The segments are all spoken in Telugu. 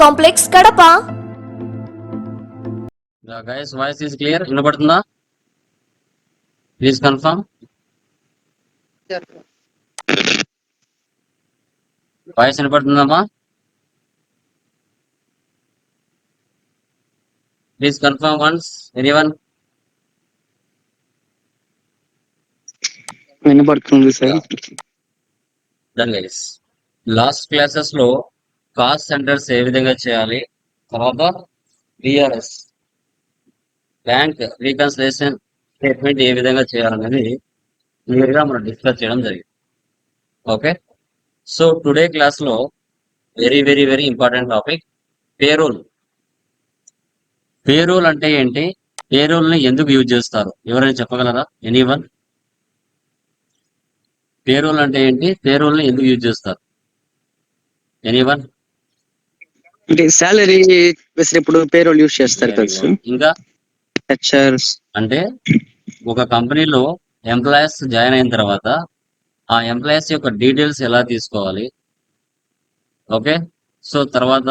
complex Kadapa. Guys voice is clear వినపడుతుందా? Please confirm voice వినపడుతుందమ్మా? Please confirm once any one వినపడుతుంది సార్ లాస్ట్ క్లాసెస్లో కాస్ట్ సెంటర్స్ ఏ విధంగా చేయాలి? తర్వాత విఆర్ఎస్ బ్యాంక్ రీకన్సిలేషన్ స్టేట్మెంట్ ఏ విధంగా చేయాలనేది క్లియర్గా మనం డిస్కస్ చేయడం జరిగింది. ఓకే? సో టుడే క్లాస్లో very very very important topic payroll. Payroll అంటే ఏంటి? పేరోల్ని ఎందుకు యూజ్ చేస్తారు? ఎవరైనా చెప్పగలరా? ఎనీ వన్ పేరోల్ అంటే ఏంటి? పేరోల్ని ఎందుకు యూజ్ చేస్తారు? ఎనీ వన్ అంటే సాలరీ వేసినప్పుడు పేరోల్ యూస్ చేస్తారు కదా సార్ ఇంకా? హెచ్ఆర్స్ అంటే ఒక కంపెనీలో ఎంప్లాయీస్ జాయిన్ అయిన తర్వాత ఆ ఎంప్లాయీస్ యొక్క డీటెయిల్స్ ఎలా తీసుకోవాలి? ఓకే సో తర్వాత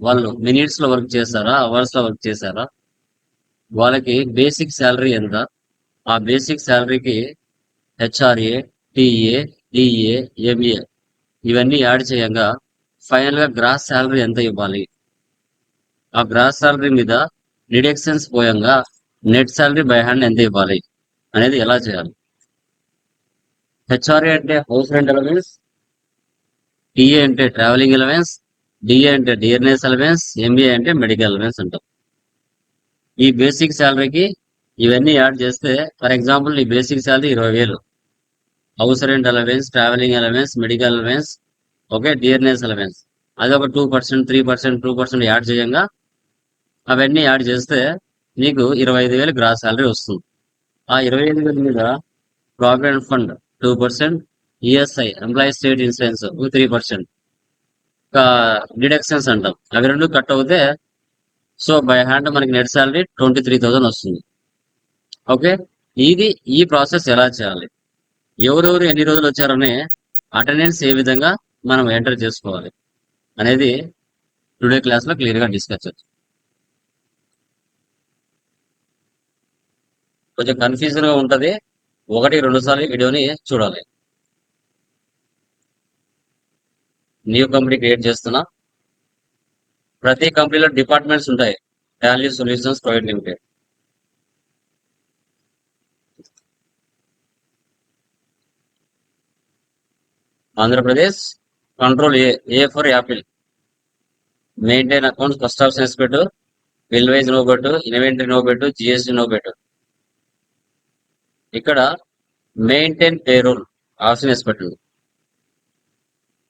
వాళ్ళు మినిట్స్లో వర్క్ చేశారా అవర్స్లో వర్క్ చేశారా వాళ్ళకి బేసిక్ శాలరీ ఎంత? ఆ బేసిక్ శాలరీకి హెచ్ఆర్ఏ టిఏ డిఏ ఎంఏ ఇవన్నీ యాడ్ చేయంగా ఫైనల్గా గ్రాస్ శాలరీ ఎంత ఇవ్వాలి? ఆ గ్రాస్ శాలరీ మీద డిడక్షన్స్ పోయంగా నెట్ శాలరీ బై హ్యాండ్ ఎంత ఇవ్వాలి అనేది ఎలా చేయాలి? హెచ్ఆర్ఏ అంటే హౌస్ రెంట్ అలవెన్స్ టిఏ అంటే ట్రావెలింగ్ అలవెన్స్ డిఏ అంటే డిఎన్ఎస్ అలవెన్స్ ఎంబీఏ అంటే మెడికల్ అలవెన్స్ అంటాం. ఈ బేసిక్ శాలరీకి ఇవన్నీ యాడ్ చేస్తే ఫర్ ఎగ్జాంపుల్ ఈ బేసిక్ శాలరీ ఇరవై వేలు. House rent allowance travelling allowance medical allowance okay dearness allowance అది ఒక two percent three percent two percent add చేయంగా. అవన్నీ యాడ్ చేస్తే నీకు ఇరవై ఐదు వేలు గ్రాస్ సాలరీ వస్తుంది. ఆ ఇరవై ఐదు వేల మీద provident fund two percent ESI employee state insurance three percent deductions అంటాం. అవి రెండు కట్ అవుతే సో బై హ్యాండ్ మనకి net salary twenty three thousand వస్తుంది. ఓకే ఇది ఈ ప్రాసెస్ ఎలా చేయాలి? ఎవరెవరు ఎన్ని రోజులు వచ్చారనే అటెండెన్స్ ఏ విధంగా మనం ఎంటర్ చేసుకోవాలి అనేది టుడే క్లాస్లో క్లియర్గా క్లియర్గా డిస్కస్ చేద్దాం కొంచెం కన్ఫ్యూజన్గా ఒకటి రెండు సార్లు వీడియోని చూడాలి. న్యూ కంపెనీ క్రియేట్ చేస్తున్నా. ప్రతి కంపెనీలో డిపార్ట్మెంట్స్ ఉంటాయి. Value solutions private limited. Andhra Pradesh control A A for apple maintain accounts first of sense పెట్టు. బిల్ వైజ్ నో పెట్టు. ఇన్వెంటరీ నో పెట్టు. జిఎస్టీ నో పెట్టు. ఇక్కడ మెయింటైన్ పేరోల్ ఆప్షన్ వేసి పెట్టండి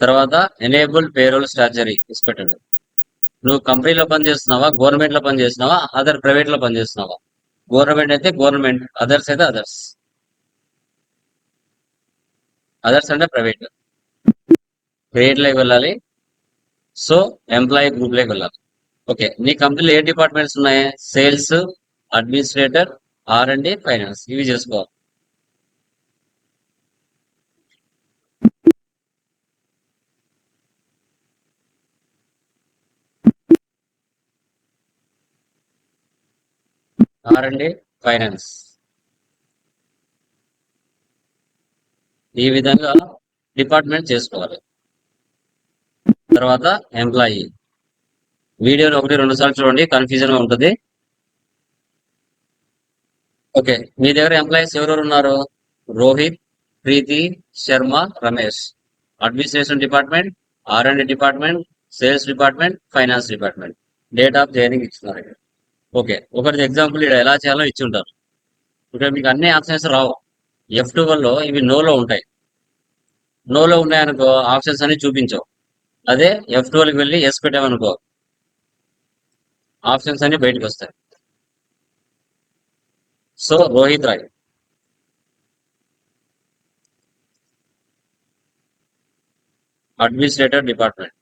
తర్వాత ఎనేబుల్ పేరోల్ స్ట్రాటజరీ వేసి పెట్టండి నువ్వు కంపెనీలో పనిచేస్తున్నావా గవర్నమెంట్లో పనిచేస్తున్నావా పని చేస్తున్నావా? అదర్ ప్రైవేట్లో పనిచేస్తున్నావా గవర్నమెంట్ అయితే గవర్నమెంట్ అదర్స్ అయితే అదర్స్ అదర్స్ అంటే ప్రైవేట్ ప్రైవేట్ వెళ్ళాలి. సో ఎంప్లాయీ గ్రూప్లోకి వెళ్ళాలి. ఓకే నీ కంపెనీలో ఏ డిపార్ట్మెంట్స్ ఉన్నాయి? Sales administrator R and finance ఇవి చేసుకోవాలి. ఆర్ అండ్ ఫైనాన్స్ ఈ విధంగా డిపార్ట్మెంట్ చేసుకోవాలి. తర్వాత ఎంప్లాయీ వీడియోని ఒకటి రెండు సార్లు చూడండి కన్ఫ్యూజన్గా ఉంటుంది. ఓకే మీ దగ్గర ఎంప్లాయీస్ ఎవరెవరు ఉన్నారు? Rohit Preeti Sharma Ramesh. Administration department R and department sales department finance department date of joining ఇస్తున్నారు ఇక్కడ ఓకే ఒకటి ఎగ్జాంపుల్ ఇక్కడ ఎలా చేయాలో ఇచ్చి ఉంటారు. ఇక్కడ మీకు అన్ని ఆప్షన్స్ రావు. ఎఫ్లో ఇవి నోలో ఉంటాయి. నోలో ఉన్నాయనుకో ఆప్షన్స్ అన్ని చూపించవు. అదే ఎఫ్కి వెళ్ళి ఎస్ పెట్టామనుకో ఆప్షన్స్ అన్ని బయటకు వస్తాయి. So Rohit Rai. Administrator department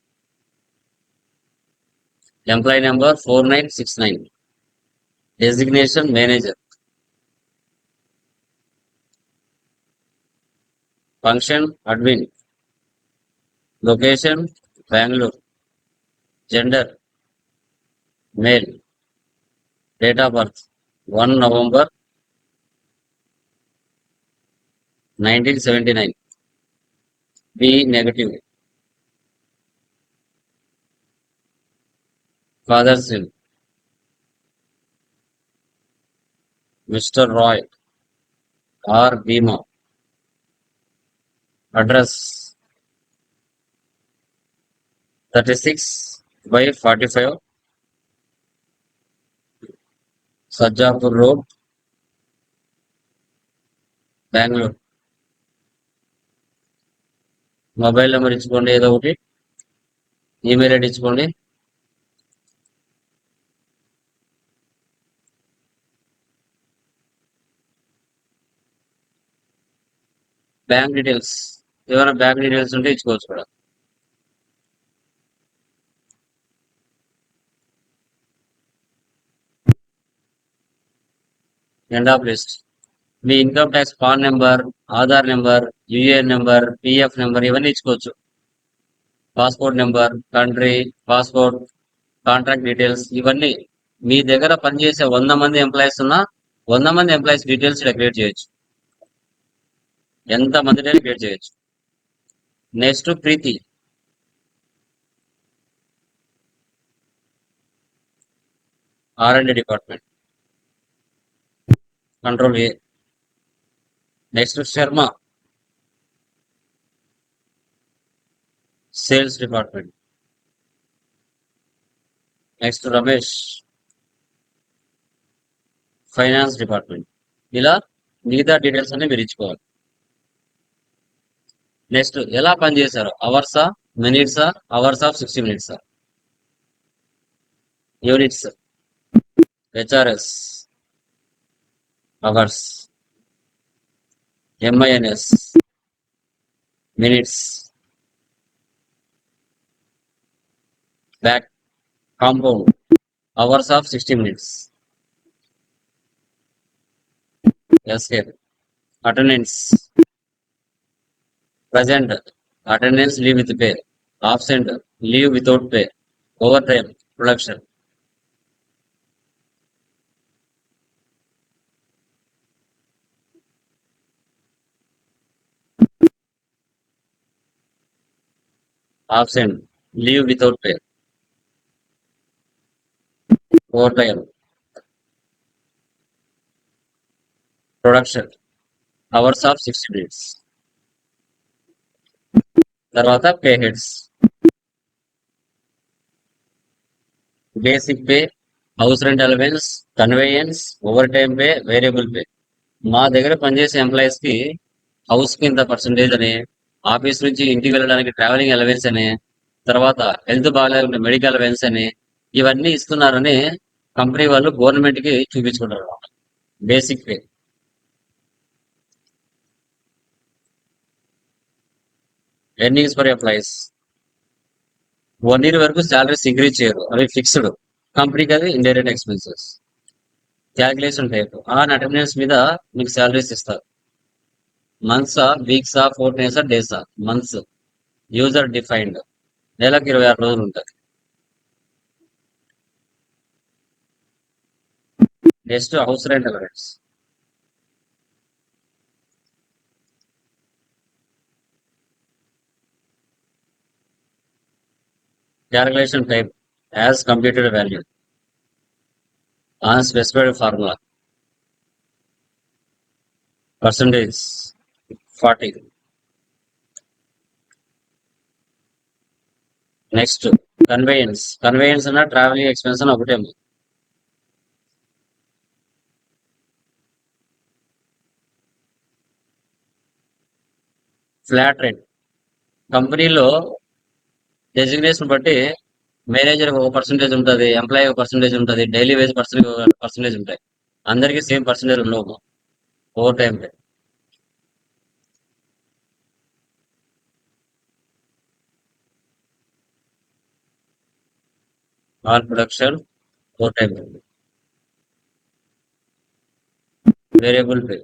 employee number four nine six nine designation manager function admin location Bengaluru. Gender male date of birth one November nineteen seventy nine B negative father silk Mister Rai R Bhima address thirty six by forty five Sajjapur road Bengaluru mobile number ఇచ్చుకోండి ఏదో ఒకటి. ఈమెయిల్ ఐడి ఇచ్చుకోండి. బ్యాంక్ డీటెయిల్స్ ఏమైనా బ్యాంక్ డీటెయిల్స్ ఉంటే ఇచ్చుకోవచ్చు కూడా. End of list me income tax PAN number Aadhaar number UAN number PF number ఇవన్నీ ఇచ్చుకోవచ్చు. Passport number country passport contract details ఇవన్నీ మీ దగ్గర పనిచేసే వంద మంది ఎంప్లాయీస్ ఉన్నా వంద మంది ఎంప్లాయీస్ డీటెయిల్స్ క్రియేట్ చేయొచ్చు. ఎంత మంది క్రియేట్ చేయొచ్చు. Next Preethi. R and department. Control A next Sharma. Sales department. Next Ramesh. Finance department. ఇలా మిగతా డీటెయిల్స్ అన్ని మీరు ఇచ్చుకోవాలి. నెక్స్ట్ ఎలా పనిచేశారు? అవర్సా మినిట్సా hours of sixty మినిట్సా units. HRS. Hours MINS minutes back compound hours of sixty minutes escape attendance present attendance leave with pay absent leave without pay over time production absent leave without pay over time. Production hours of sixty minutes తర్వాత pay heads. Basic pay house rent allowance conveyance overtime pay variable pay మా దగ్గర పనిచేసే ఎంప్లాయీస్కి హౌస్కి ఇంత పర్సంటేజ్ అని ఆఫీస్ నుంచి ఇంటికి వెళ్ళడానికి ట్రావెలింగ్ అలవెన్స్ అని తర్వాత హెల్త్ బాగాలేకుంటే మెడికల్ అలవెన్స్ అని ఇవన్నీ ఇస్తున్నారని కంపెనీ వాళ్ళు గవర్నమెంట్కి చూపించుకుంటారు basic pay earnings for employees one year వరకు శాలరీస్ ఇంక్రీజ్ చేయరు. అవి ఫిక్స్డ్ కంపెనీకి అది indirect expenses calculation type on attendance మీద మీకు శాలరీస్ ఇస్తారు. మంత్సా వీక్సా ఫోర్ డేసా డేసా మంత్స్ యూజర్ డిఫైన్డ్ నెలకు ఇరవై ఆరు రోజులు ఉంటుంది. Next house rent allowance calculation type as computed value on specified formula percentage forty. Next conveyance conveyance అన్న ట్రావెలింగ్ ఎక్స్పెన్స్ అని ఒకటే ఫ్లాట్ రేట్ కంపెనీలో డెసిగ్నేషన్ బట్టి మేనేజర్ ఒక పర్సంటేజ్ ఉంటుంది ఎంప్లాయీ ఒక పర్సంటేజ్ ఉంటుంది డైలీ వేజ్ పర్సన్ పర్సంటేజ్ ఉంటాయి. అందరికీ సేమ్ పర్సంటేజ్ ఉండవు. Over time all production over time variable pay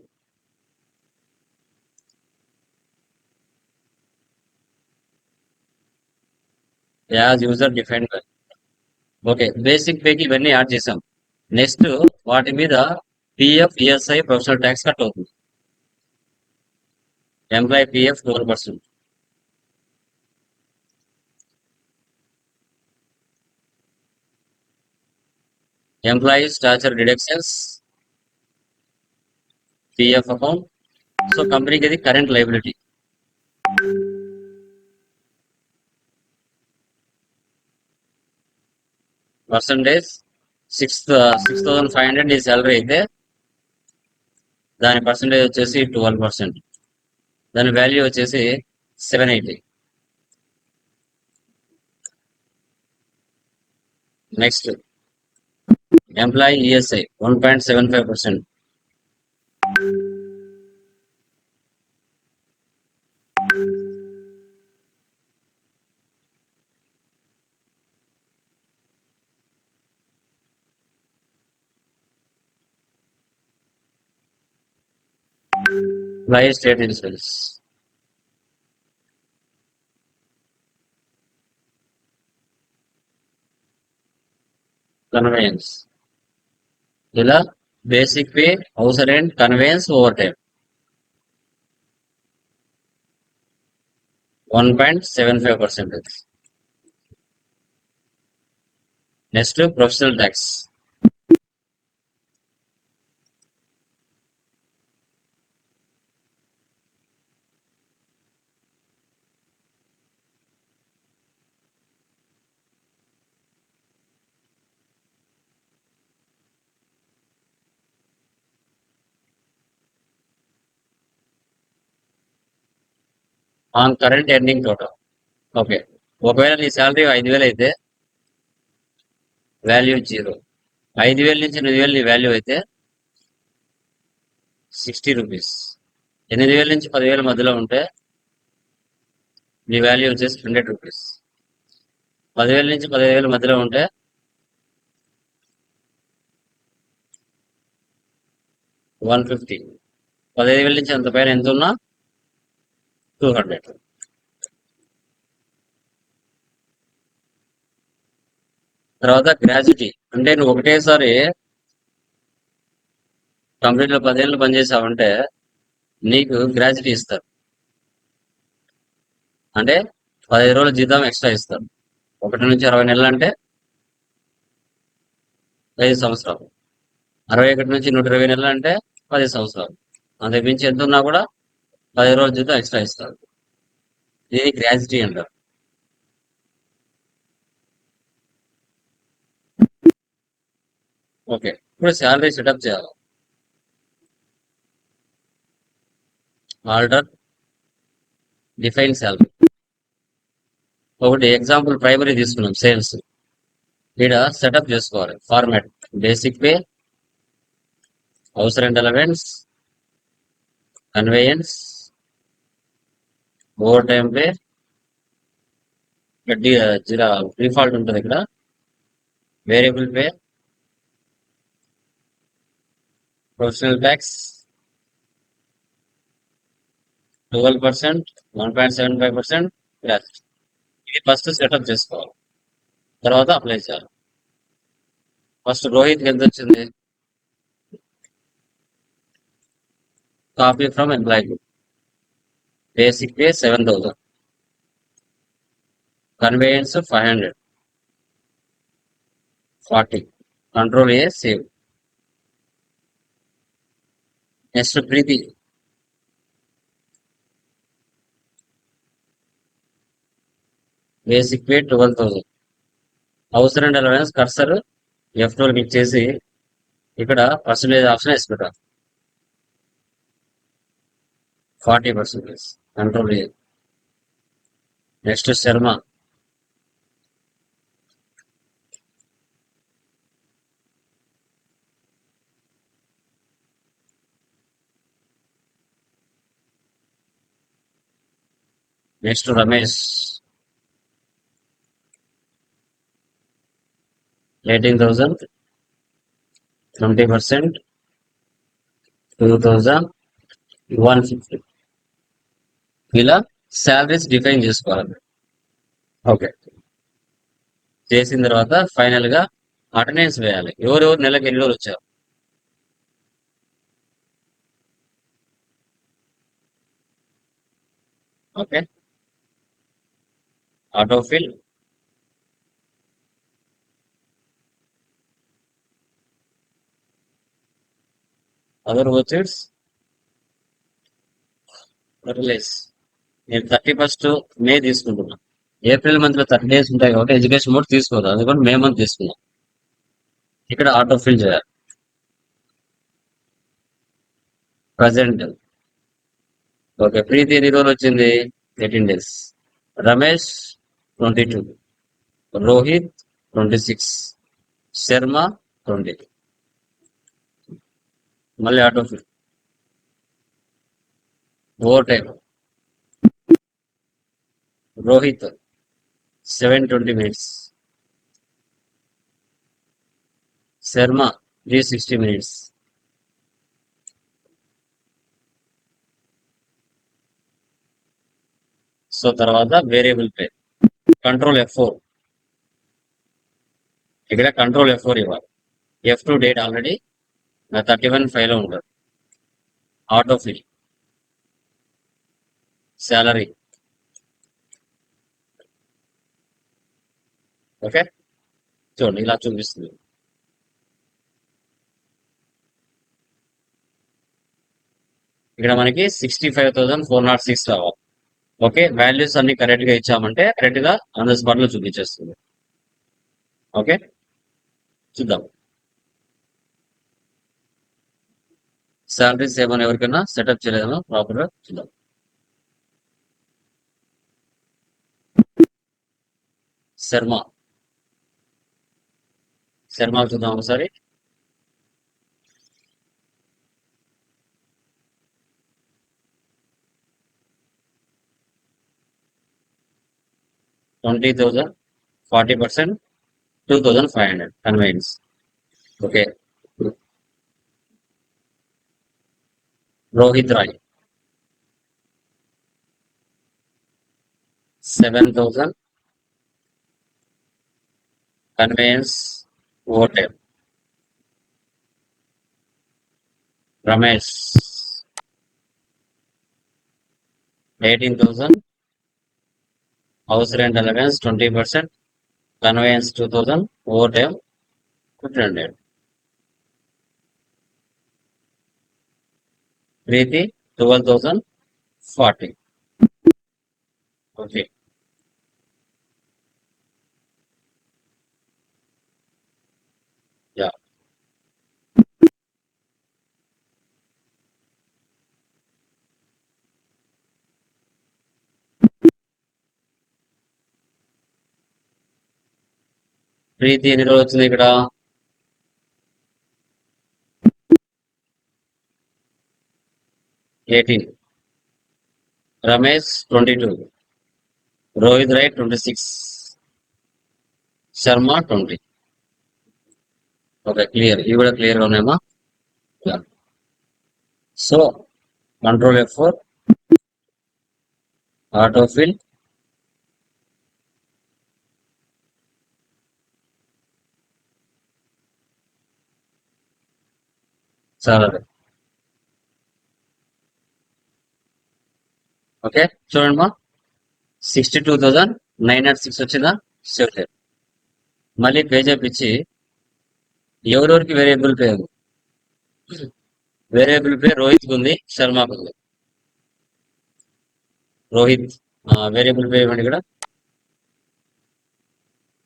as user define okay basic పేకి ఇవన్నీ యాడ్ చేసాం నెక్స్ట్ వాటి మీద PF ESI professional tax cut అవుతుంది. Employee PF twelve percent employee statutory deductions PF account so కంపెనీకి ఇది current liability percentage six six thousand five hundred ఈ సాలరీ అయితే. దాని పర్సంటేజ్ వచ్చేసి ట్వెల్వ్ పర్సెంట్ దాని వాల్యూ వచ్చేసి seven eighty next employee ESI one point seven five percent employee state insurance conveyance ఇలా basic pay house rent conveyance over time one point seven five percentage next professional tax on current earning total okay. ఒకవేళ నీ శాలరీ ఐదు వేలు అయితే వాల్యూ జీరో. ఐదు వేల నుంచి ఎనిమిది వేలు నీ వాల్యూ అయితే సిక్స్టీ రూపీస్. ఎనిమిది వేల నుంచి పదివేల మధ్యలో ఉంటే నీ వాల్యూ వచ్చేసి హండ్రెడ్ రూపీస్. పదివేల నుంచి పదిహేను వేల మధ్యలో ఉంటే వన్ ఫిఫ్టీ. పదిహేను వేల నుంచి అంత పైన ఎంత ఉన్నా టూ హండ్రెడ్ తర్వాత గ్రాజ్యుటీ అంటే నువ్వు ఒకటేసారి కంపెనీలో పదేళ్ళు పనిచేసావంటే నీకు గ్రాజ్యుటీ ఇస్తారు. అంటే పదిహేను రోజుల జీతం ఎక్స్ట్రా ఇస్తారు. ఒకటి నుంచి అరవై నెలలు అంటే ఐదు సంవత్సరాలు. అరవై ఒకటి నుంచి నూట ఇరవై నెలలు అంటే పది సంవత్సరాలు. అంతకుమించి ఎంత ఉన్నా కూడా పది రోజుల జీతం ఎక్స్ట్రా ఇస్తారు. ఇది గ్రాజ్యుటీ అంటారు. ఓకే ఇప్పుడు శాలరీ సెటప్ చేయాలి. ఆర్డర్ డిఫైన్ శాలరీ ఒకటి ఎగ్జాంపుల్ ప్రైమరీ తీసుకున్నాం సేల్స్ ఇక్కడ సెటప్ చేసుకోవాలి format basic pay house rent allowance conveyance over time pay zero default ఉంటుంది ఇక్కడ. Variable pay professional tax twelve percent one point seven five percent gross ఇది ఫస్ట్ సెటప్ చేసుకోవాలి. తర్వాత అప్లై చేయాలి. ఫస్ట్ రోహిత్ ఎంత వచ్చింది? Copy from employee basic pay seven thousand conveyance five hundred forty control A save next Preeti basic pay twelve thousand అవసరం allowance cursor F twelve click చేసి ఇక్కడ పర్సంటేజ్ ఆప్షన్ వేసుకుంటాం. ఫార్టీ పర్సెంటేజ్ కంట్రోల్ లేదు next Sharma. Next Ramesh. Eighteen thousand twenty percent two thousand one fifty. ఇలా శాలరీస్ డిఫైన్ చేసుకోవాలి. ఓకే చేసిన తర్వాత ఫైనల్గా అటెండెన్స్ వేయాలి. ఎవరెవరు నెలకు ఎన్ని రోజులు వచ్చారు? Okay autofill other vouchers release నేను థర్టీ ఫస్ట్ మే తీసుకుంటున్నా. ఏప్రిల్ మంత్లో థర్టీ డేస్ ఉంటాయి కాబట్టి ఎడ్యుకేషన్ మోడ్ తీసుకోదు. అందుకని మే మంత్ తీసుకున్నాం ఇక్కడ ఆటో ఫిల్ చేయాలి. ప్రజెంట్. ఓకే ప్రీతి ఎన్ని రోజులు వచ్చింది? Eighteen days. Ramesh twenty two. Rohit twenty six. Sharma twenty మళ్ళీ auto fill. Over time Rohit seven twenty minutes. Sharma three sixty minutes. So తర్వాత variable pay control F four. ఇక్కడ కంట్రోల్ ఎఫ్ ఫోర్ ఇవ్వాలి. ఎఫ్ టూ డేట్ ఆల్రెడీ నా థర్టీ వన్ ఫైవ్లో ఉంటుంది ఆటో ఫిల్. శాలరీ. ఓకే చూడండి ఇలా చూపిస్తుంది ఇక్కడ మనకి sixty five thousand four nought six రావాలి ఓకే? వాల్యూస్ అన్ని కరెక్ట్గా ఇచ్చామంటే కరెక్ట్గా ఆన్ ద స్పాట్లో చూపించేస్తుంది। ఓకే? చూద్దాం। శాలరీస్ ఏమైనా ఎవరికైనా సెటప్ చేయలేదేమో ప్రాపర్గా చూద్దాం। శర్మ శర్మ చూద్దాం ఒకసారి. Twenty thousand forty percent two thousand five hundred conveyance. Okay. Rohit Rai. Seven thousand conveyance voter Ramesh. Eighteen thousand. House rent allowance twenty percent. Conveyance two thousand. Over time fifteen hundred. Preeti twelve thousand forty. Okay yeah Preeti ఎన్ని రోజులు వచ్చింది ఇక్కడ? Eighteen Ramesh twenty two Rohit Rai twenty six Sharma twenty okay clear ఇవి కూడా క్లియర్గా ఉన్నాయమ్మా? So control F four autofill చాలా ఓకే చూడండి మా. Sixty two thousand nine nought six వచ్చిందా సేవ్ మళ్ళీ పే చేపించి ఎవరెవరికి variable pay variable pay Rohit ఉంది శర్మకు ఉంది. రోహిత్ వేరియబుల్ పే ఇవ్వండి ఇక్కడ.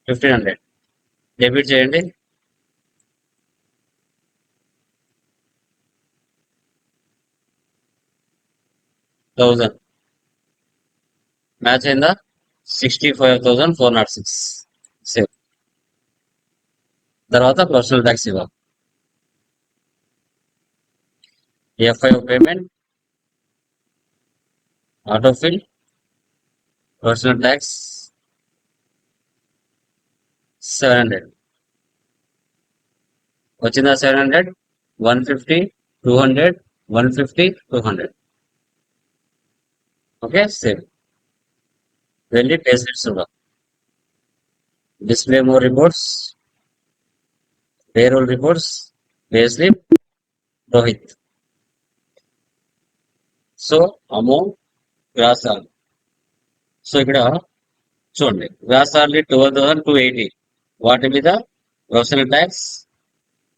ఫిఫ్టీన్ హండ్రెడ్ డెబిట్ చేయండి. థౌజండ్ మ్యాచ్ అయిందా? Sixty five thousand four nought six. Save. తర్వాత పర్సనల్ ట్యాక్స్ ఇవ్వాలి. FI payment autofill personal tax seven hundred. వచ్చిందా seven hundred? One fifty two hundred one fifty two hundred. Okay save వెళ్ళి పే స్లిప్స్ చూడాలి display more reports payroll reports pay slip Rohit so amount salary so ఇక్కడ చూడండి. Salary twelve thousand two eighty వాటి మీద professional tax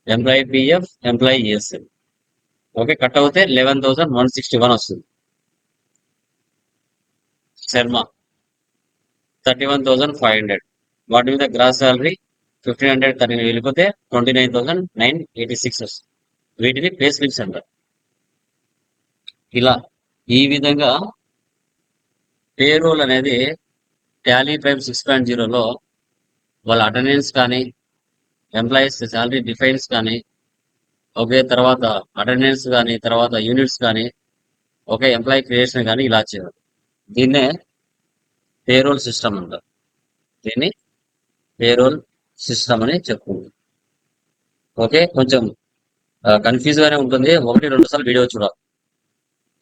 employee PF employee ESL okay cut అవుతే eleven thousand one sixty one వస్తుంది. Sharma. Thirty one thousand five hundred. వాటి మీద gross salary fifteen hundred thirty వెళ్ళిపోతే twenty nine thousand nine eighty six వస్తుంది. వీటిని పే స్లిప్స్ అంటారు. ఇలా ఈ విధంగా పేరోల్ అనేది టాలీ ప్రైమ్ సిక్స్ పాయింట్ జీరోలో వాళ్ళ అటెండెన్స్ కానీ ఎంప్లాయీస్ శాలరీ డిఫైన్స్ కానీ ఒకే తర్వాత అటెండెన్స్ కానీ తర్వాత యూనిట్స్ కానీ ఒకే ఎంప్లాయీ క్రియేషన్ కానీ ఇలా చేయాలి. దీన్నే పేరోల్ సిస్టమ్ అంటారు. దీన్ని పేరోల్ సిస్టమ్ అని చెప్పుకుంటాం ఓకే? కొంచెం కన్ఫ్యూజ్ గానే ఉంటుంది. ఒకటి రెండు సార్లు వీడియో చూడాలి.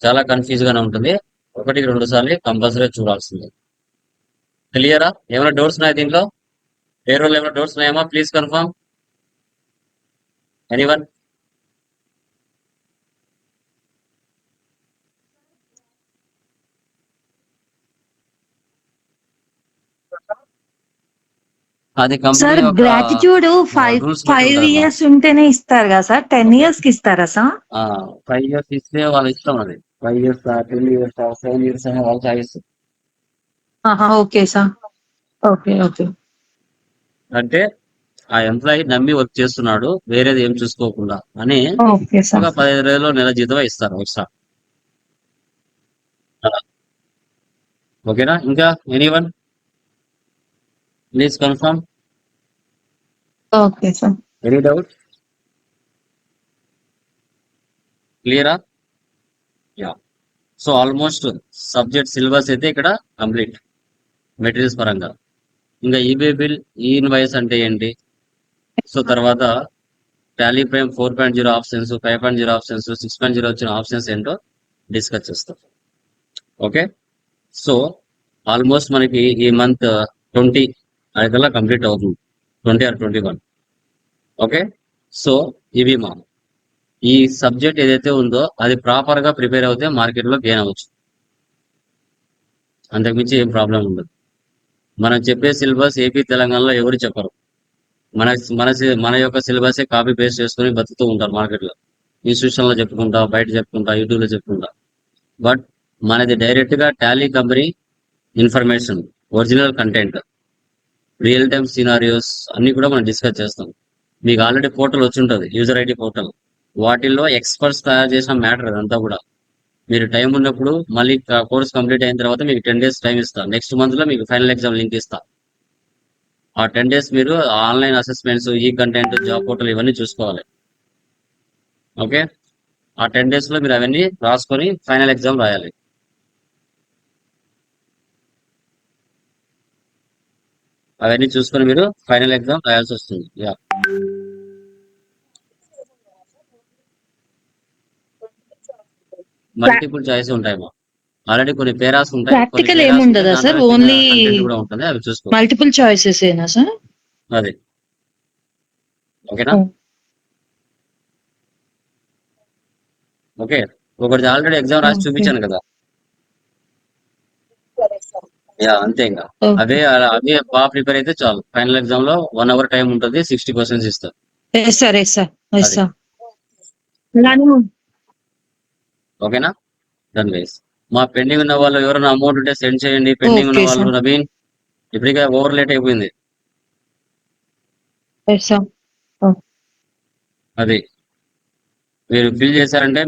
చాలా కన్ఫ్యూజ్ గానే ఉంటుంది. ఒకటి రెండు సార్లు కంపల్సరీ చూడాల్సిందే. క్లియరా ఏమైనా డౌట్స్ ఉన్నాయా దీంట్లో? పేరోల్ ఏమైనా డౌట్స్ ఉన్నాయమ్మా? ప్లీజ్ కన్ఫర్మ్ ఎనీవన్ అది sir gratitude five five. Years ఉంటేనే ఇస్తారు కదా సార్? టెన్ ఇయర్స్కి ఇస్తారా సార్? ఫైవ్ ఇయర్స్ ఇస్తే వాళ్ళ ఇష్టం అది. Five years ten years seven years అనే వాళ్ళ choice okay sir. Okay okay. అంటే ఆ ఎంప్లాయీ నమ్మి వర్క్ చేస్తున్నాడు వేరేది ఏం చూసుకోకుండా అని ఒక సార్. పదిహేను రోజుల్లో నెల జీతం ఇస్తారు ఒకసారి. ఓకేనా? ఇంకా anyone please confirm okay sir. Any doubt క్లియరా yeah so almost subject syllabus అయితే ఇక్కడ కంప్లీట్ మెటీరియల్స్ పరంగా. ఇంకా ఈబే బిల్ ఈ ఇన్వాయిస్ అంటే ఏంటి? సో తర్వాత Tally Prime four point zero options five point zero options six point zero వచ్చిన ఆప్షన్స్ ఏంటో డిస్కస్ చేస్తాం. ఓకే సో ఆల్మోస్ట్ మనకి ఈ మంత్ ట్వంటీ అదికల్లా కంప్లీట్ అవుతుంది. Twenty or twenty one. Okay? So ఇవి మా ఈ సబ్జెక్ట్ ఏదైతే ఉందో అది ప్రాపర్గా ప్రిపేర్ అవుతే మార్కెట్లో గెయిన్ అవ్వచ్చు అంతకుమించి ఏం ప్రాబ్లం ఉండదు. మనం చెప్పే సిలబస్ ఏపీ తెలంగాణలో ఎవరు చెప్పరు. మన మన మన యొక్క సిలబస్ కాపీ పేస్ట్ చేసుకుని బతుకుతూ ఉంటారు మార్కెట్లో ఇన్స్టిట్యూషన్ చెప్పుకుంటా బయట చెప్పుకుంటా యూట్యూబ్లో చెప్పుకుంటా. బట్ మనది డైరెక్ట్గా Tally company information original content real time scenarios అన్ని కూడా మనం డిస్కస్ చేస్తాం. మీకు ఆల్రెడీ పోర్టల్ వచ్చి ఉంటుంది యూజర్ ఐడి పోర్టల్ వాటిల్లో ఎక్స్పర్ట్స్ తయారు చేసిన మ్యాటర్ అదంతా కూడా. మీరు టైం ఉన్నప్పుడు మళ్ళీ కోర్స్ కంప్లీట్ అయిన తర్వాత మీకు టెన్ డేస్ టైం ఇస్తాను నెక్స్ట్ మంత్లో మీకు ఫైనల్ ఎగ్జామ్ లింక్ ఇస్తా. ఆ టెన్ డేస్ మీరు ఆన్లైన్ అసెస్మెంట్స్ ఈ కంటెంట్ జాబ్ పోర్టల్ ఇవన్నీ చూసుకోవాలి. ఓకే ఆ టెన్ డేస్లో మీరు అవన్నీ రాసుకొని ఫైనల్ ఎగ్జామ్ రాయాలి. అవన్నీ చూసుకొని మీరు ఫైనల్ ఎగ్జామ్ రాయాల్సి వస్తుంది. యా. మల్టిపుల్ చాయిస్ ఉంటాయి మా ఆల్రెడీ కొన్ని పేరాస్ ఉంటాయి ఏముండదా ఉంటాయి, సార్? content కూడా ఉంటుంది అవి చూసుకో మల్టిపుల్ చాయిసెస్ ఏనా సార్? అది. ఓకేనా. ఓకే. ఒకటి ఆల్రెడీ ఎగ్జామ్ రాసి. చూపించాను కదా. యా అంతే ఇంకా. అదే అలా- అదే బాగా ప్రిపేర్ అయితే చాలు. ఫైనల్ ఎగ్జామ్లో వన్ అవర్ టైం ఉంటుంది సిక్స్టీ క్వశ్చన్స్ ఇస్తారు. Sir sir. సార్ ఓకేనా? డన్ గైస్ మా పెండింగ్ ఉన్న వాళ్ళు ఎవరైనా అమౌంట్ ఉంటే సెండ్ చేయండి. పెండింగ్ ఉన్న వాళ్ళు. నవీన్ ఇప్పటికే ఓవర్ లేట్ అయిపోయింది. సార్ అది. మీరు ఫిల్ చేశారంటే